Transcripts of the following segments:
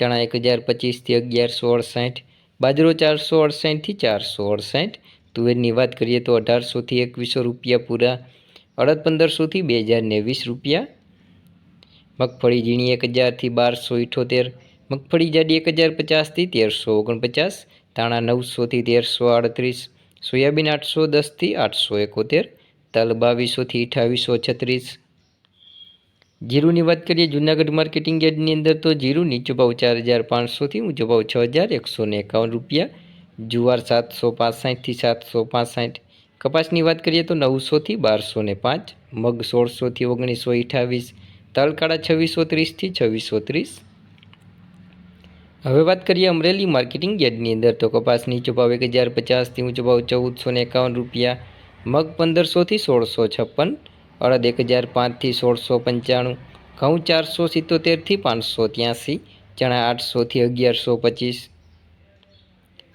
ચણા એક હજાર પચીસથી અગિયારસો અડસાઠ બાજરો ચારસો અડસાઠથી ચારસો અડસાઠ તુવેરની વાત કરીએ તો અઢારસોથી એકવીસો રૂપિયા પૂરા, અડદ પંદરસોથી બે હજાર ને વીસ રૂપિયા, મગફળી ઝીણી એક હજારથી બારસો ઇઠોતેર, મગફળી જાડી એક હજાર પચાસથી તેરસો ઓગણપચાસ તાણા નવસોથી તેરસો આડત્રીસ, સોયાબીન આઠસો દસથી આઠસો એકોતેર, તલ બાવીસોથી અઠાવીસો છત્રીસ જીરુની વાત કરીએ, જૂનાગઢ માર્કેટિંગ યાર્ડની અંદર તો જીરું નીચો ભાવ ચાર હજાર પાંચસોથી ઊંચો ભાવ છ હજાર એકસો ને એકાવન રૂપિયા. જુવાર સાતસો પાંસઠથી સાતસો પાંસઠ. કપાસની વાત કરીએ તો નવસોથી બારસો ને પાંચ. મગ સોળસોથી ઓગણીસો અઠાવીસ તલકાળા છવ્વીસો ત્રીસથી છવ્વીસો ત્રીસ. હવે વાત કરીએ અમરેલી માર્કેટિંગ યાર્ડની અંદર તો કપાસ નીચો ભાવ એક હજાર પચાસથી ઊંચો ભાવ ચૌદસો ને એકાવન રૂપિયા. મગ પંદરસોથી સોળસો છપ્પન. અડદ એક હજાર પાંચથી સોળસો પંચાણું, ઘઉં ચારસો સિત્તોતેરથી પાંચસો ત્યાંસી, ચણા આઠસોથી અગિયારસો પચીસ,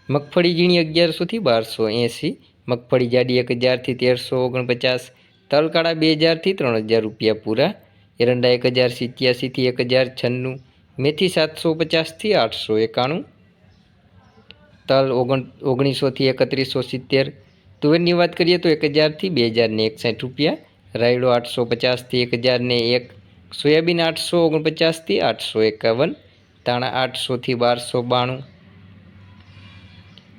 મગફળી ઝીણી અગિયારસોથી બારસો એંસી, મગફળી જાડી એક હજારથી તેરસો ઓગણપચાસ, તલકાળા બે હજારથી ત્રણ હજાર રૂપિયા પૂરા, એરંડા એક હજાર સિત્યાસીથી એક હજાર છન્નું, મેથી સાતસો પચાસથી આઠસો એકાણું, તલ ઓગણ ઓગણીસોથી એકત્રીસો સિત્તેર, તુવેરની વાત કરીએ તો એક હજારથી બે હજારને એકસઠ રૂપિયા રાયડો આઠસો પચાસથી એક હજારને એક, સોયાબીન આઠસો ઓગણપચાસથી આઠસો એકાવન તાણા આઠસોથી બારસો બાણું.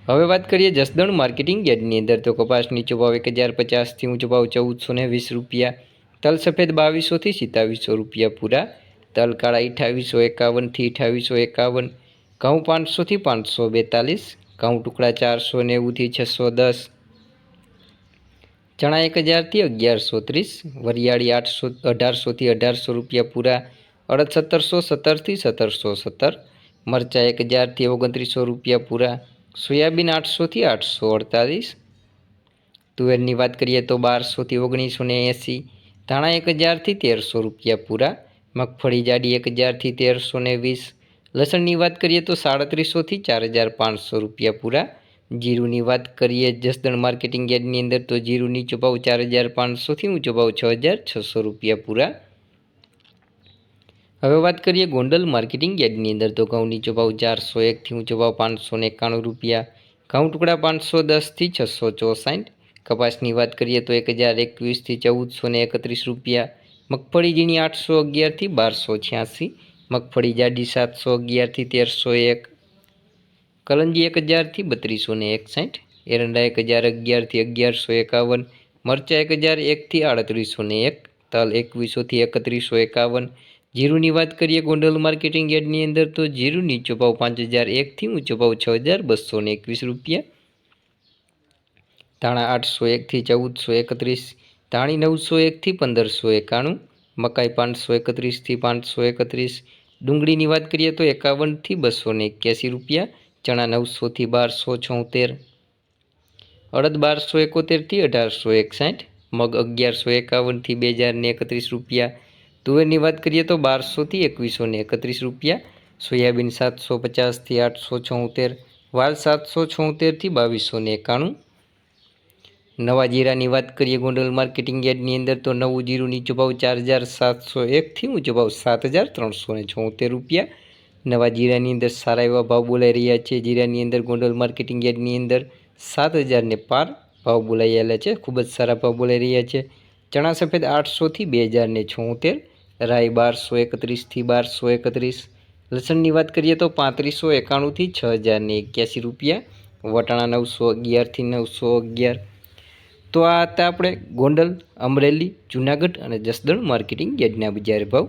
હવે વાત કરીએ જસદણ માર્કેટિંગ યાર્ડની અંદર તો કપાસ નીચો ભાવ એક હજાર પચાસથી ઊંચો ભાવ ચૌદસો ને વીસ રૂપિયા, તલ સફેદ બાવીસોથી સિત્તાવીસો રૂપિયા પૂરા, તલ કાળા અઠાવીસો એકાવનથી અઠાવીસો એકાવન, ઘઉં પાંચસોથી પાંચસો બેતાલીસ, ઘઉં ટુકડા ચારસો નેવુંથી છસો દસ ચણા એક હજારથી અગિયારસો ત્રીસ, વરિયાળી આઠસો અઢારસોથી અઢારસો રૂપિયા પૂરા અડદ સત્તરસો સત્તરથી સત્તરસો સત્તર, મરચાં એક હજારથી ઓગણત્રીસો રૂપિયા પૂરા, સોયાબીન આઠસોથી આઠસો અડતાલીસ. તુવેરની વાત કરીએ તો બારસોથી ઓગણીસો ને એંસી, ધાણા એક હજારથી તેરસો રૂપિયા પૂરા, મગફળી જાડી એક હજારથી તેરસો ને વીસ, લસણની વાત કરીએ તો સાડત્રીસોથી ચાર હજાર પાંચસો રૂપિયા પૂરા જીરુની વાત કરીએ જસદણ માર્કેટિંગ યાર્ડની અંદર, તો જીરું નીચો ભાવ ચાર હજાર પાંચસોથી ઊંચો ભાવ છ હજાર છસો રૂપિયા પૂરા. હવે વાત કરીએ ગોંડલ માર્કેટિંગ યાર્ડની અંદર, તો ઘઉં નીચો ભાવ ચારસો એકથી ઊંચો ભાવ પાંચસો ને એકાણું રૂપિયા. ઘઉં ટુકડા પાંચસો દસથી છસો ચોસાઠ. કપાસની વાત કરીએ તો એક હજાર એકવીસથી ચૌદસો ને એકત્રીસ રૂપિયા. મગફળી ઝીણી આઠસો અગિયારથી બારસો છ્યાસી. મગફળી જાડી સાતસો અગિયારથી તેરસો એક. કલંજી એક હજારથી બત્રીસો ને એકસાઠ, એરંડા એક હજાર અગિયારથી અગિયારસો એકાવન, મરચાં એક હજાર એકથી આડત્રીસો ને એક, તલ એકવીસોથી એકત્રીસો એકાવન. જીરુની વાત કરીએ ગોંડલ માર્કેટિંગ યાર્ડની અંદર, તો જીરું નીચો ભાવ પાંચ હજાર એકથી ઊંચો ભાવ છ હજાર બસો ને એકવીસ રૂપિયા. ધાણા આઠસો એકથી ચૌદસો એકત્રીસ, ધાણી નવસો એકથી પંદરસો એકાણું, મકાઈ પાંચસો એકત્રીસથી પાંચસો એકત્રીસ. ડુંગળીની વાત કરીએ તો એકાવનથી બસો ને એક્યાસી રૂપિયા. ચણા નવસોથી બારસો છોતેર. અડદ બારસો એકોતેરથી અઢારસો એકસાઠ. મગ અગિયારસો એકાવનથી બે હજારને એકત્રીસ રૂપિયા. તુવેરની વાત કરીએ તો બારસોથી એકવીસો ને એકત્રીસ રૂપિયા. સોયાબીન સાતસો પચાસથી આઠસો છોતેર. વાલ સાતસો છોતેરથી બાવીસો ને એકાણું. નવા જીરાની વાત કરીએ ગોંડલ માર્કેટિંગ યાર્ડની અંદર તો નવું જીરું નીચો ભાવ ચાર હજાર સાતસો એકથી ઊંચો ભાવ સાત હજાર ત્રણસો ને છોતેર રૂપિયા. નવા જીરાની અંદર સારા એવા ભાવ બોલાઈ રહ્યા છે. જીરાની અંદર ગોંડલ માર્કેટિંગ યાર્ડની અંદર સાત હજારને પાર ભાવ બોલાયેલા છે. ખૂબ જ સારા ભાવ બોલાઈ રહ્યા છે. ચણા સફેદ આઠસોથી બે હજારને છોતેર, રાઈ બારસો એકત્રીસથી બારસો એકત્રીસ, લસણની વાત કરીએ તો પાંત્રીસો એકાણુંથી છ હજારને એક્યાસી રૂપિયા, વટાણા નવસો અગિયારથી નવસો અગિયાર. તો આ હતા આપણે ગોંડલ, અમરેલી, જુનાગઢ અને જસદણ માર્કેટિંગ યાર્ડના બજાર ભાવ.